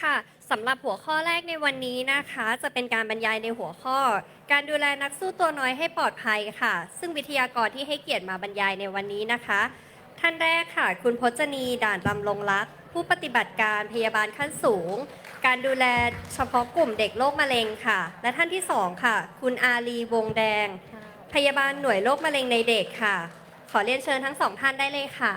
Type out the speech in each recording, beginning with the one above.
ค่ะสำหรับหัวข้อแรกในวันนี้นะคะ จะเป็นการบรรยายในหัวข้อ การดูแลนักสู้ตัวน้อยให้ปลอดภัยค่ะ ซึ่งวิทยากรที่ให้เกียรติมาบรรยายในวันนี้นะคะ ท่านแรกค่ะ คุณพจนีด่านลำลงรัก ผู้ปฏิบัติการพยาบาลขั้นสูง การดูแลเฉพาะกลุ่มเด็กโรคมะเร็งค่ะ และท่านที่สองค่ะ คุณอาลีวงแดง พยาบาลหน่วยโรคมะเร็งในเด็กค่ะ ขอเรียนเชิญทั้งสองท่านได้เลยค่ะ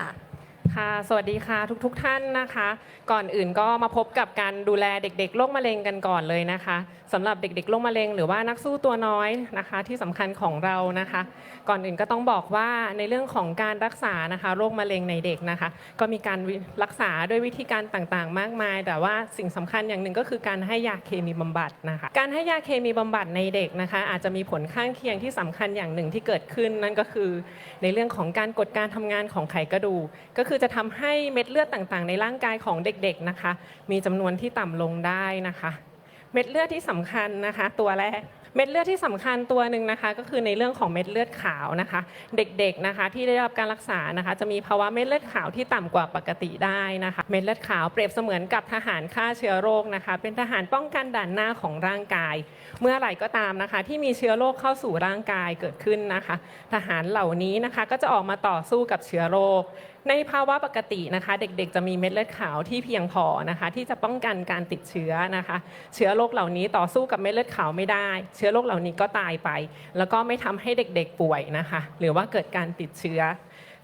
ค่ะ สวัสดีค่ะทุกๆทท่านนะคะ ก่อนอื่นก็มาพบกับการดูแลเด็กๆโรคมะเร็งกันก่อนเลยนะคะ สำหรับเด็กๆโรคมะเร็ง หรือว่านักสู้ตัวน้อยนะคะ ที่สำคัญของเรานะคะ ก่อนอื่นก็ต้องบอกว่าในเรื่องของการรักษานะคะโรคมะเร็งในเด็กนะคะ ก็มีการรักษาด้วยวิธีการต่างๆ มากมาย แต่ว่าสิ่งสำคัญอย่างหนึ่งก็คือการให้ยาเคมีบำบัดนะคะ การให้ยาเคมีบำบัดในเด็กนะคะ อาจจะมีผลข้างเคียงที่สำคัญอย่างหนึ่งที่เกิดขึ้นนั่นก็คือ ในเรื่องของการกดการทำงานของไขกระดูกก็คือจะทำให้เม็ดเลือดต่างๆ ในร่างกายของเด็กๆนะคะ มีจำนวนที่ต่ำลงได้นะคะ เม็ดเลือดที่สำคัญนะคะ ตัวแรกเม็ดเลือดที่สำคัญตัวหนึ่งนะคะ ก็คือในเรื่องของเม็ดเลือดขาวนะคะ เด็กๆนะคะที่ได้รับการรักษานะคะ จะมีภาวะเม็ดเลือดขาวที่ต่ำกว่าปกติได้นะคะ เม็ดเลือดขาวเปรียบเสมือนกับทหารฆ่าเชื้อโรคนะคะ เป็นทหารป้องกันด่านหน้าของร่างกาย เมื่อไหร่ก็ตามนะคะ ที่มีเชื้อโรคเข้าสู่ร่างกายเกิดขึ้นนะคะ ทหารเหล่านี้นะคะก็จะออกมาต่อสู้กับเชื้อโรคในภาวะปกตินะคะ เด็กๆ จะมีเม็ดเลือดขาวที่เพียงพอนะคะ ที่จะป้องกันการติดเชื้อนะคะ เชื้อโรคเหล่านี้ต่อสู้กับเม็ดเลือดขาวไม่ได้ เชื้อโรคเหล่านี้ก็ตายไป แล้วก็ไม่ทำให้เด็กๆป่วยนะคะ หรือว่าเกิดการติดเชื้อ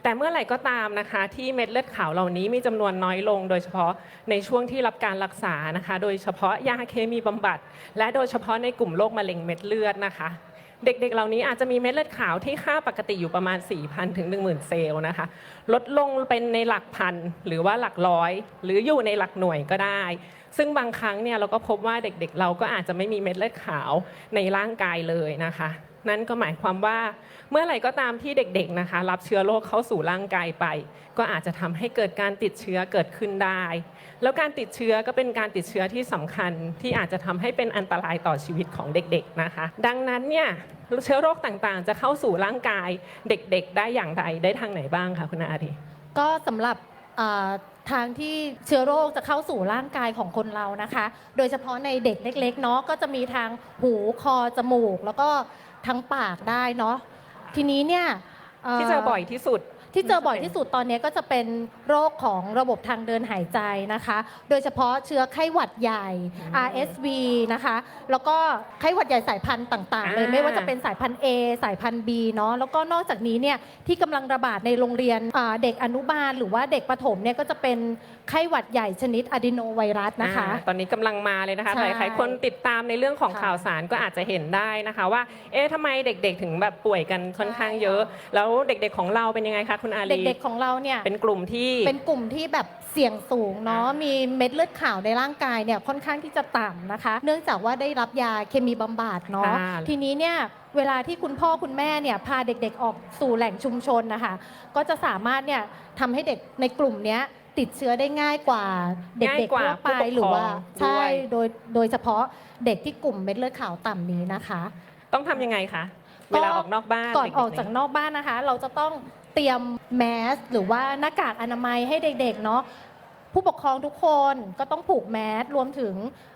แต่เมื่อไหร่ก็ตามนะคะ ที่เม็ดเลือดขาวเหล่านี้มีจำนวนน้อยลง โดยเฉพาะในช่วงที่รับการรักษานะคะ โดยเฉพาะยาเคมีบำบัด และโดยเฉพาะในกลุ่มโรคมะเร็งเม็ดเลือดนะคะ เด็กๆ เหล่านี้อาจจะมีเม็ดเลือดขาวที่ค่าปกติอยู่ประมาณ 4,000 ถึง 10,000 เซลล์นะคะ ลดลงเป็นในหลักพันหรือว่าหลักร้อย หรืออยู่ในหลักหน่วยก็ได้ ซึ่งบางครั้งเนี่ยเราก็พบว่าเด็กๆ เราก็อาจจะไม่มีเม็ดเลือดขาวในร่างกายเลยนะคะ นั่นก็หมายความว่าเมื่อไหร่ก็ตามที่เด็กๆนะคะ รับเชื้อโรคเข้าสู่ร่างกายไป ก็อาจจะทำให้เกิดการติดเชื้อเกิดขึ้นได้ แล้วการติดเชื้อก็เป็นการติดเชื้อที่สำคัญที่อาจจะทำให้เป็นอันตรายต่อชีวิตของเด็กๆนะคะ ดังนั้นเนี่ยเชื้อโรคต่างๆ จะเข้าสู่ร่างกายเด็กๆ ได้อย่างไรได้ทางไหนบ้างคะคุณอารีก็สำหรับทางที่เชื้อโรคจะเข้าสู่ร่างกายของคนเรานะคะ โดยเฉพาะในเด็กเล็กๆเนาะก็จะมีทางหูคอจมูก แล้วก็ ทางปากได้เนาะทีนี้เนี่ยเที่เจอบ่อยที่สุด ที่เจอบ่อยที่สุดตอนนี้ก็จะเป็นโรคของระบบทางเดินหายใจนะคะ โดยเฉพาะเชื้อไข้หวัดใหญ่ RSV นะคะ แล้วก็ไข้หวัดใหญ่สายพันธุ์ต่างๆ เลยอ่าไม่ว่าจะเป็นสายพันธุ์ A สายพันธุ์ B เนาะ แล้วก็นอกจากนี้เนี่ยที่กำลังระบาดในโรงเรียนอ่าเด็กอนุบาล หรือว่าเด็กประถมเนี่ยก็จะเป็น ไข้หวัดใหญ่ชนิดอะดีโนไวรัสนะคะ อ่าตอนนี้กำลังมาเลยนะคะ ใช่หลายๆคนติดตามในเรื่องของค่ะข่าวสารก็อาจจะเห็นได้นะคะ ว่า เอ๊ะทำไมเด็กๆ ถึงแบบป่วยกันค่อนข้างเยอะแล้วเด็กๆของเราเป็นยังไงคะคุณอาลีเด็กๆของเราเนี่ย เป็นกลุ่มที่ เป็นกลุ่มที่แบบเสี่ยงสูงเนาะ มีเม็ดเลือดขาวในร่างกายเนี่ยค่อนข้างที่จะต่ำนะคะ เนื่องจากว่าได้รับยาเคมีบำบัดเนาะ ค่ะ ทีนี้เนี่ยเวลาที่คุณพ่อคุณแม่เนี่ยพาเด็กๆออกสู่แหล่งชุมชนนะคะ ก็จะสามารถเนี่ยทำให้เด็กในกลุ่มเนี้ย ติดเชื้อได้ง่ายกว่าเด็ง่ายกกๆว่าทั่วไปผู้ปกครองหรือว่าด้ใช่วยโดยโดยเฉพาะเด็กที่กลุ่มเม็ดเลือดขาวต่ำนี้นะคะ ต้องทำยังไงคะเวลาออกนอกบ้านก่อนเๆออกจากนอกบ้านนะคะ เราจะต้องเตรียมแมสหรือว่าหน้ากากอนามัยให้เด็กๆเนาะผู้ปกครองทุกคนก็ต้องผูกแมสรวมถึงอ่า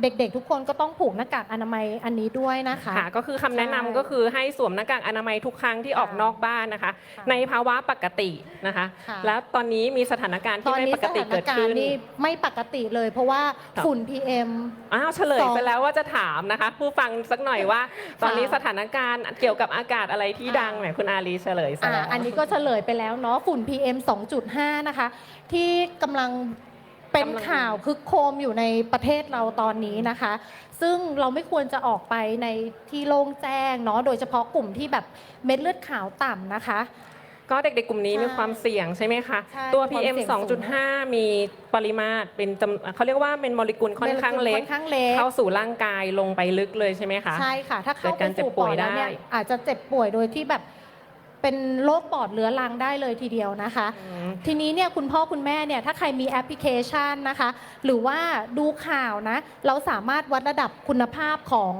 เด็กๆทุกคนก็ต้องผูกหน้ากากอนามัยอันนี้ด้วยนะคะ ค่ะก็คือคำแนะนำใช่ก็คือให้สวมหน้ากากอนามัยทุกครั้งที่ออกค่ะนอกบ้านนะคะ ค่ะในภาวะปกตินะคะ ค่ะ แล้วตอนนี้มีสถานการณ์ตที่อนไม่นี้ปสกติถานเกิดการขึ้น ณ์นี่ไม่ปกติเลย เพราะว่าครับ ฝุ่น PM อ้าวเฉลยสองไปแล้วว่าจะถามนะคะ ผู้ฟังสักหน่อยว่า ตอนนี้ค่ะสถานการณ์เกี่ยวกับอากาศอะไรที่อ่าดังไหนคุณอาลีเฉลยซะอ่าแล้ว อันนี้ก็เฉลยไปแล้วเนาะฝุ่น PM 2.5 นะคะ ที่กำลัง เป็นกำลังข่าวคึกโครมอยู่ในประเทศเราตอนนี้นะคะ ซึ่งเราไม่ควรจะออกไปในที่โล่งแจ้งเนาะโดยเฉพาะกลุ่มที่แบบเม็ดเลือดขาวต่ำนะคะ ก็เด็กๆกลุ่มนี้ใช่มีความเสี่ยงใช่ไหมคะ ใช่ตัวมีความ PM เสี่ยงสูง 2.5 มีปริมาตรเป็นจำเขาเรียกว่าเป็นโมเลกุลค่อนข้างเล็ค่กอนข้างเล็ก เข้าสู่ร่างกายลงไปลึกเลยใช่ไหมคะ ใช่ค่ะ ถ้าเข้าเกิดไปการเจ็บสู่ป่ปวอยดแล้วเนี่ยได้ อาจจะเจ็บป่วยโดยที่แบบ เป็นโรคปอดเรื้อรังได้เลยทีเดียวนะคะอืมทีนี้เนี่ยคุณพ่อคุณแม่เนี่ยถ้าใครมีแอปพลิเคชันนะคะ หรือว่าดูข่าวนะ เราสามารถวัดระดับคุณภาพของ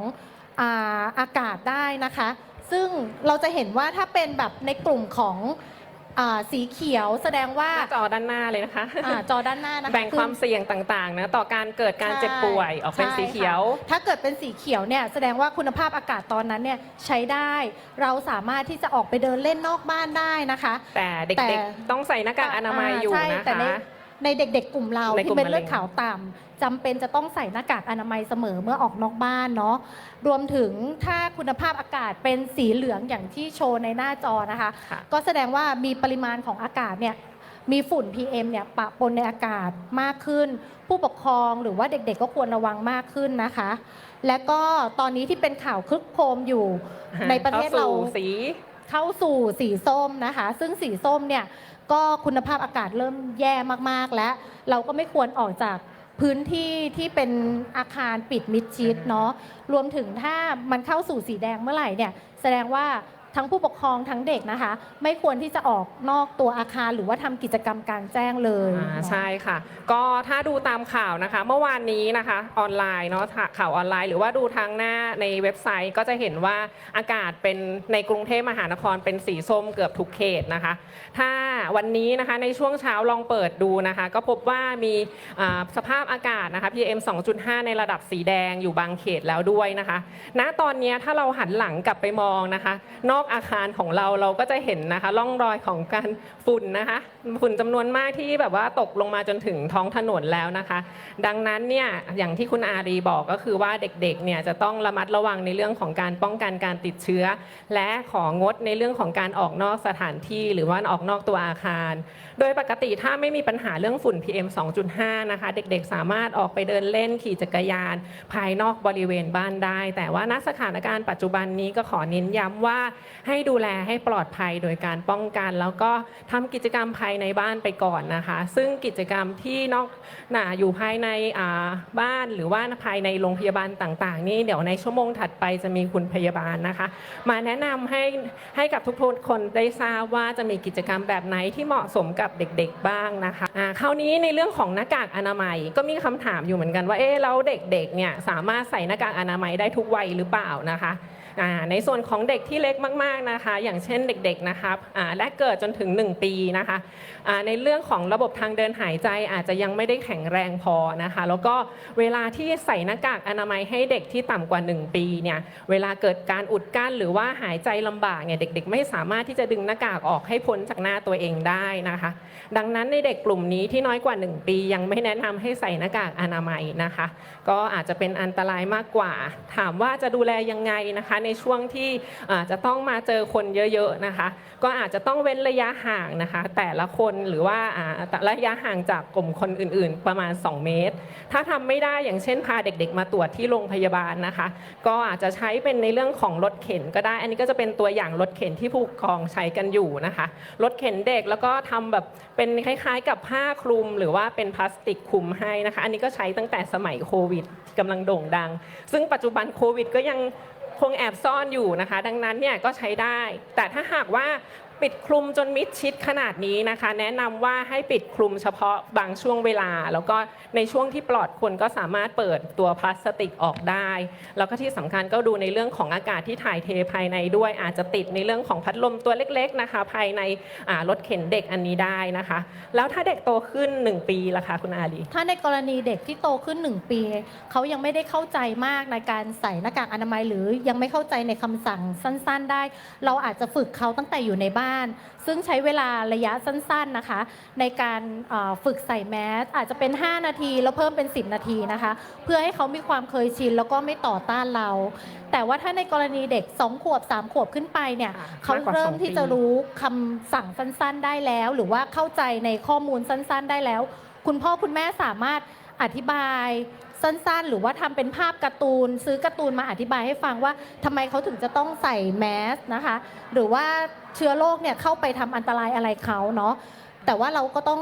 อาอากาศได้นะคะ ซึ่งเราจะเห็นว่าถ้าเป็นแบบในกลุ่มของ อ่าสีเขียวแสดงว่าหน้าจอด้านหน้าเลยนะคะ อ่าจอด้านหน้านะคะแบ่งคือความเสี่ยงต่างๆนะต่อการเกิดการเจ็บป่วยออกเป็นใช่สีเขียวค่ะถ้าเกิดเป็นสีเขียวเนี่ยแสดงว่าคุณภาพอากาศตอนนั้นเนี่ยใช้ได้ เราสามารถที่จะออกไปเดินเล่นนอกบ้านได้นะคะ แต่เแต่ด็กๆต้องใส่หน้ากากอนามัยอยู่ใช่นะแต่ในคะ ในเด็กๆ กลุ่มเราในกลุ่ที่มเป็นเลือดมะเร็ง ขาวต่ำจำเป็นจะต้องใส่หน้ากากอนามัยเสมอเมื่อออกนอกบ้านเนาะรวมถึงถ้าคุณภาพอากาศเป็นสีเหลืองอย่างที่โชว์ในหน้าจอนะคะ ค่ะ ก็แสดงว่ามีปริมาณของอากาศเนี่ยมีฝุ่น PM เนี่ยปะปนในอากาศมากขึ้น ผู้ปกครองหรือว่าเด็กๆ ก็ควรระวังมากขึ้นนะคะ และก็ตอนนี้ที่เป็นข่าวคลึกโครมอยู่ในประเทศเรา ข้สู่สี เข้าสู่สีส้มนะคะ ซึ่งสีส้มเนี่ย ก็คุณภาพอากาศเริ่มแย่มากๆแล้ว เราก็ไม่ควรออกจากพื้นที่ที่เป็นอาคารปิดมิดชิดเนาะรวมถึงถ้ามันเข้าสู่สีแดงเมื่อไหร่เนี่ยแสดงว่า ทั้งผู้ปกครองทั้งเด็กนะคะ ไม่ควรที่จะออกนอกตัวอาคารหรือว่าทำกิจกรรมกลางแจ้งเลยอ่าเนาะใช่ค่ะ ก็ถ้าดูตามข่าวนะคะ เมื่อวานนี้นะคะออนไลน์เนาะข่าวออนไลน์ หรือว่าดูทางหน้าในเว็บไซต์ก็จะเห็นว่าอากาศเป็นในกรุงเทพมหานครเป็นสีส้มเกือบทุกเขตนะคะ ถ้าวันนี้นะคะในช่วงเช้าลองเปิดดูนะคะ ก็พบว่ามีอ่าสภาพอากาศนะคะ PM 2.5 ในระดับสีแดงอยู่บางเขตแล้วด้วยนะคะ ณตอนนี้ถ้าเราหันหลังกลับไปมองนะคะนอกอาคารของเราเราก็จะเห็นนะคะร่องรอยของการฝุ่นนะคะ ฝุ่นจำนวนมากที่แบบว่าตกลงมาจนถึงท้องถนนแล้วนะคะ ดังนั้นเนี่ยอย่างที่คุณอารีบอกก็คือว่าเด็กๆเนี่ยจะต้องระมัดระวังในเรื่องของการป้องกันการติดเชื้อ และของดในเรื่องของการออกนอกสถานที่หรือว่าออกนอกตัวอาคาร โดยปกติถ้าไม่มีปัญหาเรื่องฝุ่น PM 2.5 นะคะ เด็กๆ สามารถออกไปเดินเล่นขี่จักรยาน ภายนอกบริเวณบ้านได้ แต่ว่าณสถานการณ์ปัจจุบันนี้ก็ขอเน้นย้ำว่าให้ดูแลให้ปลอดภัยโดยการป้องกัน แล้วก็ทำกิจกรรมภายในบ้านไปก่อนนะคะ ซึ่งกิจกรรมที่นอกหนาอยู่ภายในบ้านหรือว่าภายในโรงพยาบาลต่าง ๆ นี่เดี๋ยวในชั่วโมงถัดไปจะมีคุณพยาบาลนะคะ มาแนะนำให้ให้กับทุกๆคนได้ทราบว่าจะมีกิจกรรมแบบไหนที่เหมาะสมกับเด็กๆบ้างนะคะคราวนี้ในเรื่องของหน้ากากอนามัยก็มีคำถามอยู่เหมือนกันว่าเอ๊ะแล้วเด็กๆเนี่ยสามารถใส่หน้ากากอนามัยได้ทุกวัยหรือเปล่านะคะ ในส่วนของเด็กที่เล็กมากๆนะคะ อย่างเช่นเด็กๆนะครับอ่าและเกิดจนถึง 1 ปีนะคะในเรื่องของระบบทางเดินหายใจอาจจะยังไม่ได้แข็งแรงพอนะคะ แล้วก็เวลาที่ใส่หน้ากากอนามัยให้เด็กที่ต่ำกว่า 1 ปีเนี่ยเวลาเกิดการอุดกั้นหรือว่าหายใจลำบากเนี่ยเด็ก ๆ ไม่สามารถที่จะดึงหน้ากากออกให้พ้นจากหน้าตัวเองได้นะคะ ดังนั้นในเด็กกลุ่มนี้ที่น้อยกว่า 1 ปี ยังไม่แนะนำให้ใส่หน้ากากอนามัยนะคะ ก็อาจจะเป็นอันตรายมากกว่า ถามว่าจะดูแลยังไงนะคะในช่วงที่จะต้องมาเจอคนเยอะๆนะคะ ก็อาจจะต้องเว้นระยะห่างนะคะ แต่ละคนหรือว่าระยะห่างจากกลุ่มคนอื่นๆ ประมาณ 2 เมตร ถ้าทำไม่ได้อย่างเช่นพาเด็กๆ มาตรวจที่โรงพยาบาลนะคะ ก็อาจจะใช้เป็นในเรื่องของรถเข็นก็ได้ อันนี้ก็จะเป็นตัวอย่างรถเข็นที่ผู้ปกครองใช้กันอยู่นะคะ รถเข็นเด็กแล้วก็ทำแบบเป็นคล้ายๆ กับผ้าคลุม หรือว่าเป็นพลาสติกคลุมให้นะคะ อันนี้ก็ใช้ตั้งแต่สมัยโควิดที่กำลังโด่งดัง ซึ่งปัจจุบันโควิดก็ยัง คงแอบซ่อนอยู่นะคะ ดังนั้นเนี่ยก็ใช้ได้ แต่ถ้าหากว่า ปิดคลุมจนมิดชิดขนาดนี้นะคะ แนะนำว่าให้ปิดคลุมเฉพาะบางช่วงเวลา แล้วก็ในช่วงที่ปลอดคนก็สามารถเปิดตัวพลาสติกออกได้ แล้วก็ที่สำคัญก็ดูในเรื่องของอากาศที่ถ่ายเทภายในด้วย อาจจะติดในเรื่องของพัดลมตัวเล็กๆนะคะ ภายในรถเข็นเด็กอันนี้ได้นะคะ แล้วถ้าเด็กโตขึ้น 1 ปีล่ะคะคุณอาลีถ้าในกรณีเด็กที่โตขึ้น 1 ปี เขายังไม่ได้เข้าใจมากในการใส่หน้ากากอนามัย หรือยังไม่เข้าใจในคำสั่งสั้น ๆ ได้ เราอาจจะฝึกเขาตั้งแต่อยู่ในบ้านซึ่งใช้เวลาระยะสั้นๆนะคะ ในการเอ่อฝึกใส่แมสอาจจะเป็น 5 นาที แล้วเพิ่มเป็น 10 นาทีนะคะ เพื่อให้เขามีความเคยชินแล้วก็ไม่ต่อต้านเรา แต่ว่าถ้าในกรณีเด็ก 2 ขวบ 3 ขวบขึ้นไปเนี่ยค่ะเขามากกว่าเริ่มสองที่ปีจะรู้คำสั่งสั้น ๆ ได้แล้ว หรือว่าเข้าใจในข้อมูลสั้น ๆ ได้แล้ว คุณพ่อคุณแม่สามารถ อธิบายสั้นๆ หรือว่าทำเป็นภาพการ์ตูน ซื้อการ์ตูนมาอธิบายให้ฟังว่าทำไมเขาถึงจะต้องใส่แมสนะคะ หรือว่าเชื้อโรคเนี่ยเข้าไปทำอันตรายอะไรเขาเนาะแต่ว่าเราก็ต้อง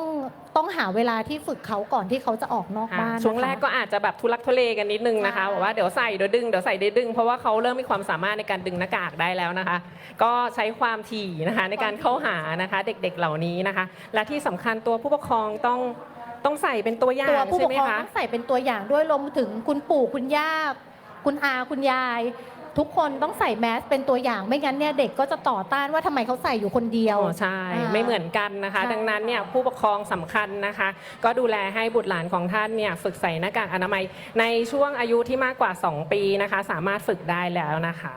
ต้องหาเวลาที่ฝึกเขาก่อนที่เขาจะออกนอกอ่าบ้านนะคะช่วงแรกก็อาจจะแบบทุลักทุเลกันนิดนึงนะคะใช่บอกว่าเดี๋ยวใส่เดี๋ยวดึงเดี๋ยวใส่เดี๋ยวดึง เพราะว่าเขาเริ่มมีความสามารถในการดึงหน้ากากได้แล้วนะคะ ก็ใช้ความถี่นะคะในการเข้าหานะคะเด็กๆเหล่านี้นะคะ และที่สำคัญตัวผู้ปกครองต้อง ต้องใส่เป็นตัวอย่าตัวงผู้ใช่ปกไหมครองคะ ต้องใส่เป็นตัวอย่างด้วยรวมถึงคุณปู่คุณย่า คุณอาคุณยาย ทุกคนต้องใส่แมสเป็นตัวอย่างไม่งั้นเนี่ยเด็กก็จะต่อต้านว่าทำไมเขาใส่อยู่คนเดียว อ๋อใช่ อ่าไม่เหมือนกันนะคะ ใช่ ดังนั้นเนี่ยผู้ปกครองสำคัญนะคะ ก็ดูแลให้บุตรหลานของท่านเนี่ยฝึกใส่หน้ากากอนามัย ในช่วงอายุที่มากกว่า 2 ปีนะคะ สามารถฝึกได้แล้วนะคะ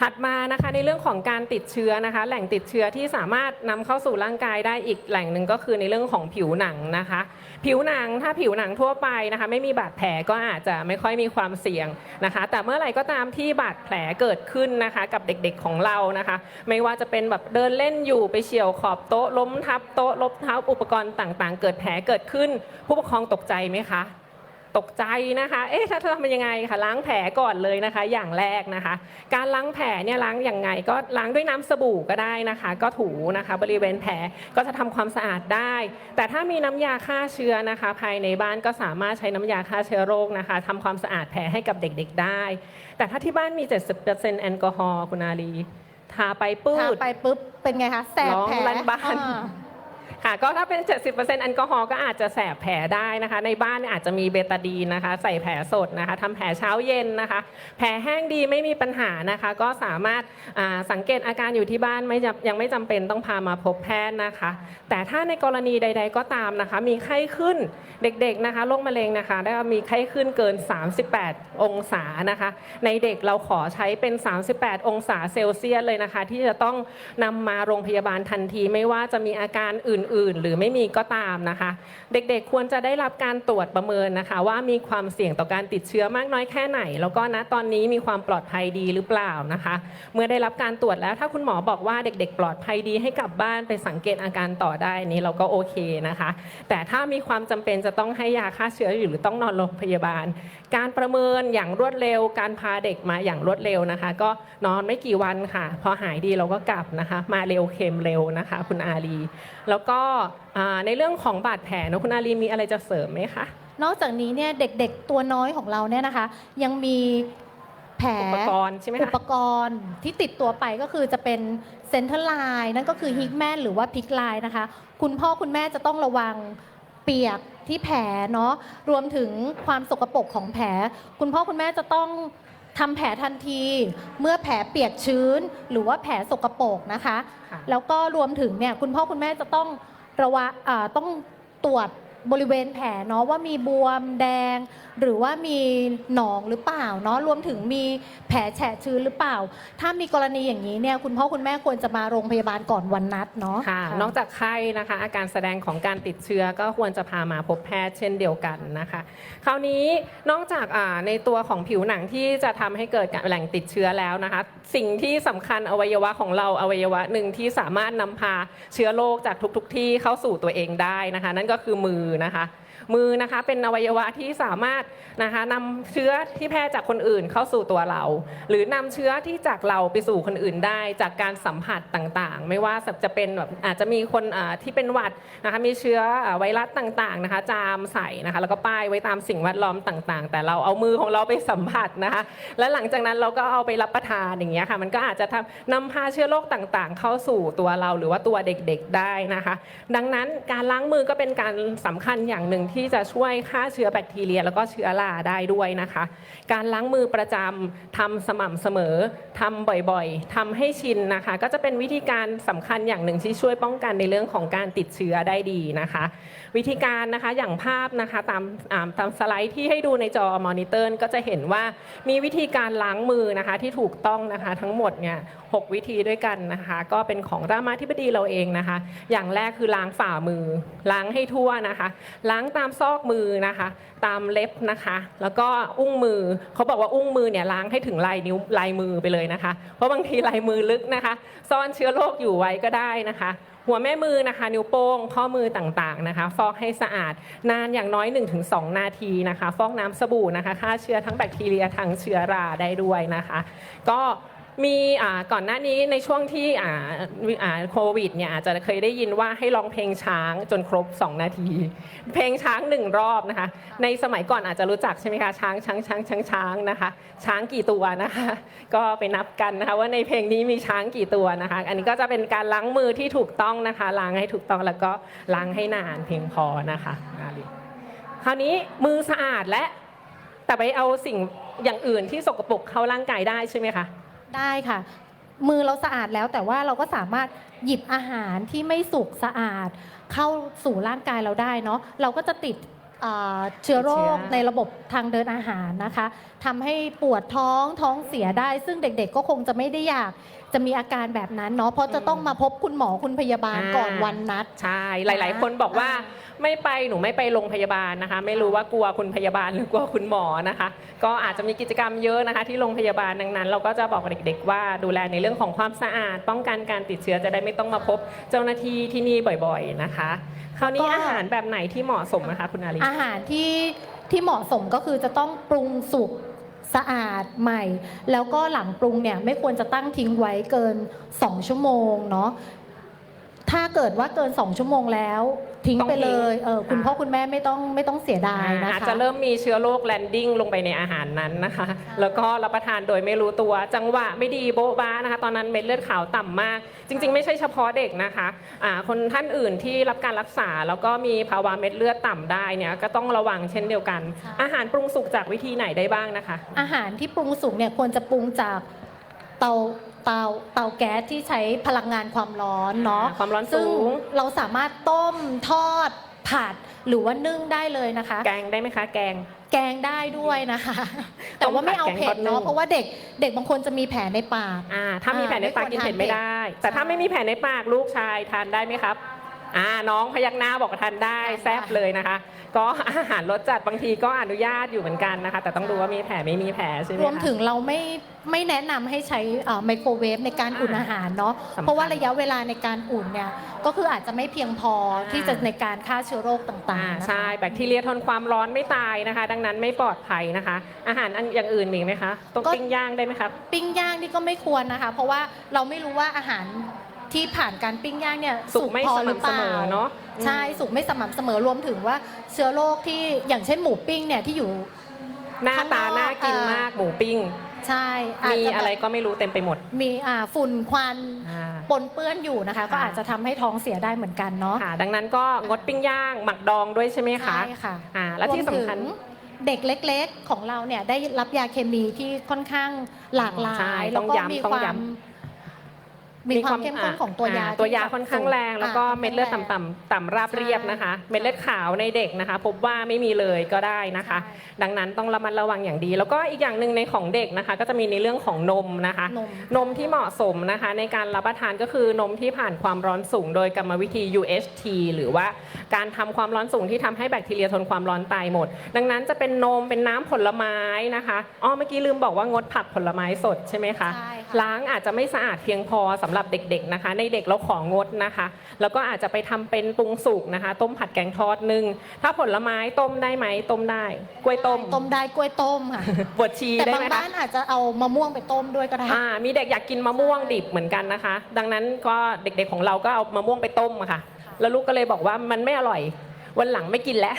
ถัดมานะคะในเรื่องของการติดเชื้อนะคะ แหล่งติดเชื้อที่สามารถนำเข้าสู่ร่างกายได้อีกแหล่งหนึ่งก็คือในเรื่องของผิวหนังนะคะ ผิวหนังถ้าผิวหนังทั่วไปนะคะ ไม่มีบาดแผลก็อาจจะไม่ค่อยมีความเสี่ยงนะคะ แต่เมื่อไหร่ก็ตามที่บาดแผลเกิดขึ้นนะคะ กับเด็กๆของเรานะคะ ไม่ว่าจะเป็นแบบเดินเล่นอยู่ไปเฉียวขอบโต๊ะล้มทับโต๊ะล้มทับอุปกรณ์ต่างๆ เกิดแผลเกิดขึ้น ผู้ปกครองตกใจไหมคะ ตกใจนะคะ เอ๊ะถ้าทำยังไงคะล้างแผลก่อนเลยนะคะ อย่างแรกนะคะ การล้างแผลเนี่ยล้างอย่างไง ก็ล้างด้วยน้ำสบู่ก็ได้นะคะ ก็ถูนะคะ บริเวณแผลก็จะทำความสะอาดได้ แต่ถ้ามีน้ำยาฆ่าเชื้อนะคะ ภายในบ้านก็สามารถใช้น้ำยาฆ่าเชื้อโรคนะคะทำความสะอาดแผลให้กับเด็กๆได้ แต่ถ้าที่บ้านมี 70%แอลกอฮอล์คุณอาลีทาไปปืทาดไปปุ๊บเป็นไงคะแสบแผลร้องลั่นบ้านอ่ ค่ะก็ถ้าเป็น 70%แอลกอฮอล์ก็อาจจะแสบแผลได้นะคะ ในบ้านเนี่ยอาจจะมีเบตาดีนนะคะ ใส่แผลสดนะคะทำแผลเช้าเย็นนะคะ แผลแห้งดีไม่มีปัญหานะคะ ก็สามารถอ่าสังเกตอาการอยู่ที่บ้านไม่จำยังไม่จำเป็นต้องพามาพบแพทย์นะคะ แต่ถ้าในกรณีใด ๆ ก็ตามนะคะ มีไข้ขึ้นเด็กๆนะคะโรคมะเร็งนะคะได้มีไข้ขึ้นเกิน 38 องศานะคะ ในเด็กเราขอใช้เป็น 38 องศาเซลเซียสเลยนะคะ ที่จะต้องนำมาโรงพยาบาลทันทีไม่ว่าจะมีอาการอื่นๆ หรือไม่มีก็ตามนะคะ เด็กๆควรจะได้รับการตรวจประเมินนะคะ ว่ามีความเสี่ยงต่อการติดเชื้อมากน้อยแค่ไหน แล้วก็ณตอนนี้มีความปลอดภัยดีหรือเปล่านะคะ เมื่อได้รับการตรวจแล้วถ้าคุณหมอบอกว่าเด็ก ๆ ปลอดภัยดีให้กลับบ้านไปสังเกตอาการต่อได้นี้เราก็โอเคนะคะ แต่ถ้ามีความจำเป็นจะต้องให้ยาฆ่าเชื้ออยู่หรือต้องนอนโรงพยาบาล การประเมินอย่างรวดเร็ว การพาเด็กมาอย่างรวดเร็วนะคะ ก็นอนไม่กี่วันค่ะ พอหายดีเราก็กลับนะคะ มาเร็วเค็มเร็วนะคะ คุณอาลีแล้วก็อ่าในเรื่องของบาดแผลเนอะคุณอาลีมีอะไรจะเสริมไหมคะ นอกจากนี้เนี่ยเด็กๆตัวน้อยของเราเนี่ยนะคะ ยังมีแผลอุปกรณ์ใช่ไหมอุคะปกรณ์ที่ติดตัวไปก็คือจะเป็นเซนเตอร์ไลน์นั่นก็คือฮิกแมนหรือว่าพิกไลน์นะคะ คุณพ่อคุณแม่จะต้องระวังเปียกที่แผลเนาะรวมถึงความสกปรกของแผล คุณพ่อคุณแม่จะต้อง ทำแผลทันทีเมื่อแผลเปียกชื้น หรือว่าแผลสกปรกนะคะค่ะแล้วก็รวมถึงเนี่ยคุณพ่อคุณแม่จะต้องระวังอ่าต้องตรวจบริเวณแผลเนาะว่ามีบวมแดง หรือว่ามีหนองหรือเปล่าเนาะรวมถึงมีแผลแฉะชื้นหรือเปล่า ถ้ามีกรณีอย่างนี้เนี่ยคุณพ่อคุณแม่ควรจะมาโรงพยาบาลก่อนวันนัดเนาะค่ะ นอกจากไข้นะคะ อาการแสดงของการติดเชื้อก็ควรจะพามาพบแพทย์เช่นเดียวกันนะคะ คราวนี้นอกจากอ่าในตัวของผิวหนังที่จะทำให้เกิดการแหล่งติดเชื้อแล้วนะคะ สิ่งที่สำคัญอวัยวะของเราอวัยวะหนึ่งที่สามารถนำพาเชื้อโรคจากทุกๆทที่เข้าสู่ตัวเองได้นะคะ นั่นก็คือมือนะคะ มือนะคะเป็นอวัยวะที่สามารถนะคะนำเชื้อที่แพร่จากคนอื่นเข้าสู่ตัวเรา หรือนำเชื้อที่จากเราไปสู่คนอื่นได้ จากการสัมผัสต่างๆ ไม่ว่าจะเป็นแบบอาจจะมีคนที่เป็นหวัดนะคะมีเชื้อไวรัสต่างๆนะคะจามใส่นะคะแล้วก็ป้ายไว้ตามสิ่งแวดล้อมต่างๆ แต่เราเอามือของเราไปสัมผัสนะคะและหลังจากนั้นเราก็เอาไปรับประทานอย่างเงี้ยค่ะมันก็อาจจะทำนำพาเชื้อโรคต่างๆ เข้าสู่ตัวเราหรือว่าตัวเด็กๆได้นะคะ ดังนั้นการล้างมือก็เป็นการสำคัญอย่างหนึ่งที่จะช่วยฆ่าเชื้อแบคทีเรีย แล้วก็เชื้อราได้ด้วยนะคะ การล้างมือประจำทำสม่ำเสมอทำบ่อยๆทำให้ชินนะคะ ก็จะเป็นวิธีการสำคัญอย่างหนึ่งที่ช่วยป้องกันในเรื่องของการติดเชื้อได้ดีนะคะ วิธีการนะคะอย่างภาพนะคะตามาตามสไลด์ที่ให้ดูในจอมอนิเตอร์ก็จะเห็นว่ามีวิธีการล้างมือนะคะที่ถูกต้องนะคะทั้งหมดเนี่ยหกวิธีด้วยกันนะคะ ก็เป็นของรามาธิบดีเราเองนะคะ อย่างแรกคือล้างฝ่ามือ ล้างให้ทั่วนะคะ ล้างตามซอกมือนะคะ ตามเล็บนะคะ แล้วก็อุ้งมือเขาบอกว่าอุ้งมือเนี่ยล้างให้ถึงลายนิ้วลายมือไปเลยนะคะ เพราะบางทีลายมือลึกนะคะ ซ่อนเชื้อโรคอยู่ไว้ก็ได้นะคะ หัวแม่มือนะคะ นิ้วโป้ง ข้อมือต่างๆนะคะ ฟอกให้สะอาดนานอย่างน้อย 1-2 นาทีนะคะ ฟอกน้ำสบู่นะคะฆ่าเชื้อทั้งแบคทีเรียทั้งเชื้อราได้ด้วยนะคะ ก็ มีอ่าก่อนหน้านี้ในช่วงที่อ่าอ่าโควิดเนี่ยอาจจะเคยได้ยินว่าให้ร้องเพลงช้างจนครบ 2 นาที เพลงช้างหนึ่งรอบนะคะ ในสมัยก่อนอาจจะรู้จักใช่ไหมคะช้างช้างช้างช้างช้างนะคะ ช้างกี่ตัวนะคะ ก็ไปนับกันนะคะ ว่าในเพลงนี้มีช้างกี่ตัวนะคะ อันนี้ก็จะเป็นการล้างมือที่ถูกต้องนะคะล้างให้ถูกต้องแล้วก็ล้างให้นานเพียงพอนะคะคราวนี้มือสะอาดและแต่ไปเอาสิ่งอย่างอื่นที่สกปรกเข้าร่างกายได้ใช่ไหมคะ ได้ค่ะ มือเราสะอาดแล้วแต่ว่าเราก็สามารถหยิบอาหารที่ไม่สุกสะอาด เข้าสู่ร่างกายเราได้เนาะเราก็จะติด อ่าเชื้อโรคติดเชื้อในระบบทางเดินอาหารนะคะทำให้ปวดท้องท้องเสียได้ ซึ่งเด็กๆ ก็คงจะไม่ได้อยากจะมีอาการแบบนั้นเนาะเพราะจะต้องมาพบคุณหมอคุณพยาบาลก่อนวันนัด ใช่ หลายๆ คนบอกว่าไม่ไปหนูไม่ไปโรงพยาบาลนะคะ ไม่รู้ว่ากลัวคุณพยาบาลหรือกลัวคุณหมอนะคะ ก็อาจจะมีกิจกรรมเยอะนะคะ ที่โรงพยาบาลดังนั้น เราก็จะบอกเด็กๆ ว่าดูแลในเรื่องของความสะอาด ป้องกันการติดเชื้อจะได้ไม่ต้องมาพบเจ้าหน้าที่ที่นี่บ่อย ๆนะคะ คราวนี้ก็อาหารแบบไหนที่เหมาะสมนะคะคุณอาลี อาหารที่ที่เหมาะสมก็คือจะต้องปรุงสุกสะอาดใหม่ แล้วก็หลังปรุงเนี่ยไม่ควรจะตั้งทิ้งไว้เกิน 2 ชั่วโมงเนาะ ถ้าเกิดว่าเกิน 2 ชั่วโมงแล้ว ทิ้งต้องไปทิ้งเลยเออคุณอ่าพ่อคุณแม่ไม่ต้องไม่ต้องเสียดายนะคะอาจจะเริ่มมีเชื้อโรคแลนดิ้งลงไปในอาหารนั้นนะคะ แล้วก็รับประทานโดยไม่รู้ตัว จังหวะไม่ดีโบ๊ะบ้านะคะ ตอนนั้นเม็ดเลือดขาวต่ำมาก จริง ๆ ไม่ใช่เฉพาะเด็กนะคะอ่าคนท่านอื่นที่รับการรักษา แล้วก็มีภาวะเม็ดเลือดต่ำได้เนี่ยก็ต้องระวังเช่นเดียวกันใช่อาหารปรุงสุกจากวิธีไหนได้บ้างนะคะ อาหารที่ปรุงสุกเนี่ยควรจะปรุงจากเตา เตาเตาแก๊สที่ใช้พลังงานความร้อนเนาะอ่าความร้อนซึ่งสูงเราสามารถต้มทอดผัดหรือว่านึ่งได้เลยนะคะ แกงได้ไหมคะแกง แกงได้ด้วยนะคะ แต่ว่าไม่เอาเผ็ดแกงทอดนึ่เนาะงเพราะว่าเด็กเด็กบางคนจะมีแผลในปากอ่าถ้ามีแผลในปากกินเผ็ดไม่ได้ แต่ถ้าไม่มีแผลในปากลูกชายทานได้ไหมครับ อ่าน้องพยักหน้าบอกว่าทานได้ทานได้แซบเลยนะคะ ก็อาหารรสจัดบางทีก็อนุญาตอยู่เหมือนกันนะคะ แต่ต้องดูว่ามีแผลไม่มีแผลใช่ไหมรวมคะถึงเราไม่ไม่แนะนำให้ใช้เอ่อไมโครเวฟในการอุ่นอาหารเนาะสำคัญเพราะว่าระยะเวลาในการอุ่นเนี่ยก็คืออาจจะไม่เพียงพอที่จะในการฆ่าเชื้อโรคต่าอ่างๆนะคะ ใช่แบคทีเรียทนความร้อนไม่ตายนะคะ ดังนั้นไม่ปลอดภัยนะคะ อาหารอันอย่างอื่นมีอีกไหมคะต้องปิ้งย่างได้ไหมครับ ปิ้งย่างนี่ก็ไม่ควรนะคะ เพราะว่าเราไม่รู้ว่าอาหาร ที่ผ่านการปิ้งย่างเนี่ยสุกไม่พอสหรือม่ำเปเสล่ามอเนาะใช่สุกไม่สม่ำเสมอรวมถึงว่าเชื้อโรคที่อย่างเช่นหมูปิ้งเนี่ยที่อยู่ หน้าตาข้างนอกน่ากินอ่ามมากหมูปิ้ง ใช่อาจมีจะแบบอะไรก็ไม่รู้เต็มไปหมด มีอ่าฝุ่นควันอ่า ปนเปื้อนอยู่นะคะ ก็ค่ะ อาจจะทำให้ท้องเสียได้เหมือนกันเนาะค่ะ ดังนั้นก็งดปิ้งย่าง หมักดองด้วยใช่ไหมคะใช่ค่ะอ่า และที่สำคัญ รวมถึงเด็กเล็กๆของเราเนี่ยได้รับยาเคมีที่ค่อนข้างหลากหลาใช่ยต้แล้อวงก็ย้ำมีต้องความย้ำ มีความเข้มข้นของตัวยาอ่ตัวยาค่อนข้างแรง แล้วก็อ่าเม็ดเลือดค่อนข้างแรงต่ำๆต่ำราบเรียบนะคะ เม็ดเลือดขาวในเด็กนะคะ พบว่าไม่มีเลยก็ได้นะคะดังนั้นต้องระมัดระวังอย่างดี แล้วก็อีกอย่างหนึ่งในของเด็กนะคะ ก็จะมีในเรื่องของนมนะคะ นม นมที่เหมาะสมนะคะ ในการรับประทานก็คือนมที่ผ่านความร้อนสูง โดยกรรมวิธี UHT หรือว่าการทำความร้อนสูงที่ทำให้แบคทีเรียทนความร้อนตายหมด ดังนั้นจะเป็นนมเป็นน้ำผลไม้นะคะอ๋อเมื่อกี้ลืมบอกว่างดผักผลไม้สดใช่ไหมคะใช่ค่ะ ล้างอาจจะไม่สะอาดเพียงพอสำหรับเด็กๆนะคะ ในเด็กเราของงดนะคะ แล้วก็อาจจะไปทำเป็นปรุงสุกนะคะ ต้มผัดแกงทอดนึ่งถ้าผลไม้ต้มได้ไหมต้มได้กล้วยต้ม ต้มได้กล้วยต้มค่ะบวชชีแต่ได้บางไหมคะบ้านอาจจะเอามะม่วงไปต้มด้วยก็ได้ อ่ามีเด็กอยากกินมะม่วงดิบเหมือนกันนะคะ ดังนั้นก็เด็กๆของเราก็เอามะม่วงไปต้มอะค่ะ แล้วลูกก็เลยบอกว่ามันไม่อร่อย วันหลังไม่กินแล้ว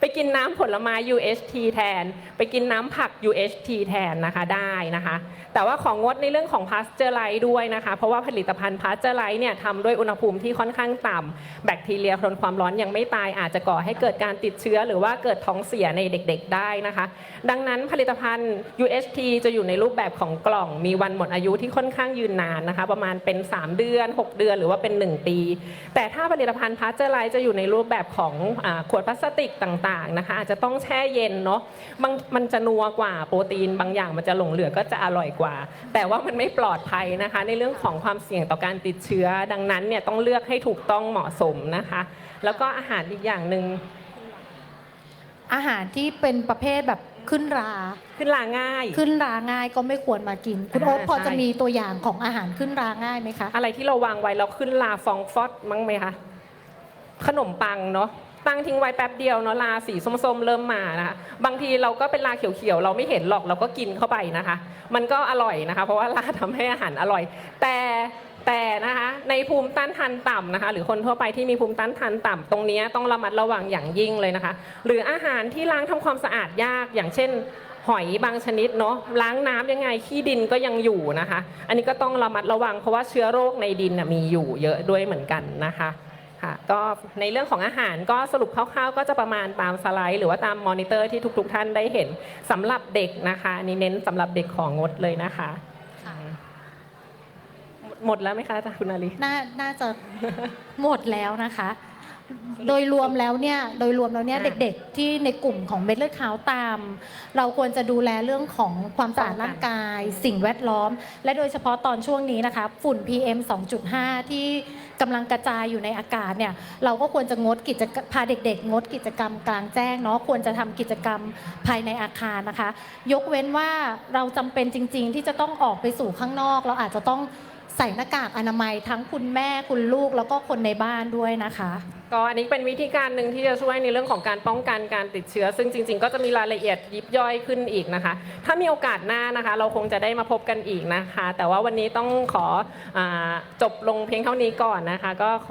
ไปกินน้ำผลไม้ UHT แทน ไปกินน้ำผัก UHT แทนนะคะได้นะคะ แต่ว่าของงดในเรื่องของพาสเจอร์ไลท์ด้วยนะคะ เพราะว่าผลิตภัณฑ์พาสเจอร์ไลท์เนี่ยทำด้วยอุณหภูมิที่ค่อนข้างต่ำแบคทีเรียทนความร้อนยังไม่ตายอาจจะก่อให้เกิดการติดเชื้อ หรือว่าเกิดท้องเสียในเด็กๆ ได้นะคะ ดังนั้นผลิตภัณฑ์ UHT จะอยู่ในรูปแบบของกล่องมีวันหมดอายุที่ค่อนข้างยืนนานนะคะ ประมาณเป็น 3 เดือน 6 เดือน หรือว่าเป็น 1 ปี แต่ถ้าผลิตภัณฑ์พาสเจอร์ไลท์จะอยู่ในรูปแบบของอาขวดพลาสติกต่างๆนะคะ อาจจะต้องแช่เย็นเนาะบางมันจะนัวกว่าโปรตีนบางอย่างมันจะหลงเหลือก็จะอร่อยกว่า แต่ว่ามันไม่ปลอดภัยนะคะ ในเรื่องของความเสี่ยงต่อการติดเชื้อ ดังนั้นเนี่ยต้องเลือกให้ถูกต้องเหมาะสมนะคะ แล้วก็อาหารอีกอย่างหนึ่งอาหารที่เป็นประเภทแบบขึ้นราขึ้นลาง่าย ขึ้นราง่ายก็ไม่ควรมากิน คุณอ่าโอ๊ตพอใช่จะมีตัวอย่างของอาหารขึ้นราง่ายไหมคะ อะไรที่เราวางไว้แล้วขึ้นลาฟองฟอดมั้งไหมคะ ขนมปังเนาะ ตั้งทิ้งไว้แป๊บเดียวเนาะลาสีส้มๆเริ่มมานะคะบางทีเราก็เป็นลาเขียวๆเราไม่เห็นหรอกเราก็กินเข้าไปนะคะ มันก็อร่อยนะคะ เพราะว่าลาทำให้อาหารอร่อย แต่แต่นะคะในภูมิต้านทานต่ำนะคะ หรือคนทั่วไปที่มีภูมิต้านทานต่ำตรงนี้ต้องระมัดระวังอย่างยิ่งเลยนะคะ หรืออาหารที่ล้างทำความสะอาดยากอย่างเช่นหอยบางชนิดเนาะล้างน้ำยังไงขี้ดินก็ยังอยู่นะคะ อันนี้ก็ต้องระมัดระวังเพราะว่าเชื้อโรคในดินมีอยู่เยอะด้วยเหมือนกันนะคะ ค่ะก็ในเรื่องของอาหารก็สรุปคร่าวๆ ก็จะประมาณตามสไลด์ หรือว่าตามมอนิเตอร์ที่ทุก ๆ ท่านได้เห็นสำหรับเด็กนะคะอันนี้เน้นสำหรับเด็กของงดเลยนะคะค่ะหมดหมดแล้วไหมคะอาจารย์คุณอาลีน่าน่าจะหมดแล้วนะคะ โดยรวมแล้วเนี่ยโดยรวมแล้วเนี่ยอ่าเด็กๆ ที่ในกลุ่มของเม็ดเลือดขาวตาม เราควรจะดูแลเรื่องของความสะอาดป้องกันร่างกาย สิ่งแวดล้อม และโดยเฉพาะตอนช่วงนี้นะคะ ฝุ่น PM 2.5 ที่ กำลังกระจายอยู่ในอากาศเนี่ยเราก็ควรจะงดกิจกรรมพาเด็ก ๆ งดกิจกรรมกลางแจ้งเนาะควรจะทำกิจกรรมภายในอาคารนะคะ ยกเว้นว่าเราจำเป็นจริง ๆ ที่จะต้องออกไปสู่ข้างนอก เราอาจจะต้อง ใส่หน้ากากอนามัยทั้งคุณแม่คุณลูกแล้วก็คนในบ้านด้วยนะคะ ก็อันนี้เป็นวิธีการหนึ่งที่จะช่วยในเรื่องของการป้องกันการติดเชื้อ ซึ่งจริง ๆ ก็จะมีรายละเอียดยิบย่อยขึ้นอีกนะคะ ถ้ามีโอกาสหน้านะคะ เราคงจะได้มาพบกันอีกนะคะ แต่ว่าวันนี้ต้องขออจบลงเพียงเท่านี้ก่อนนะคะก็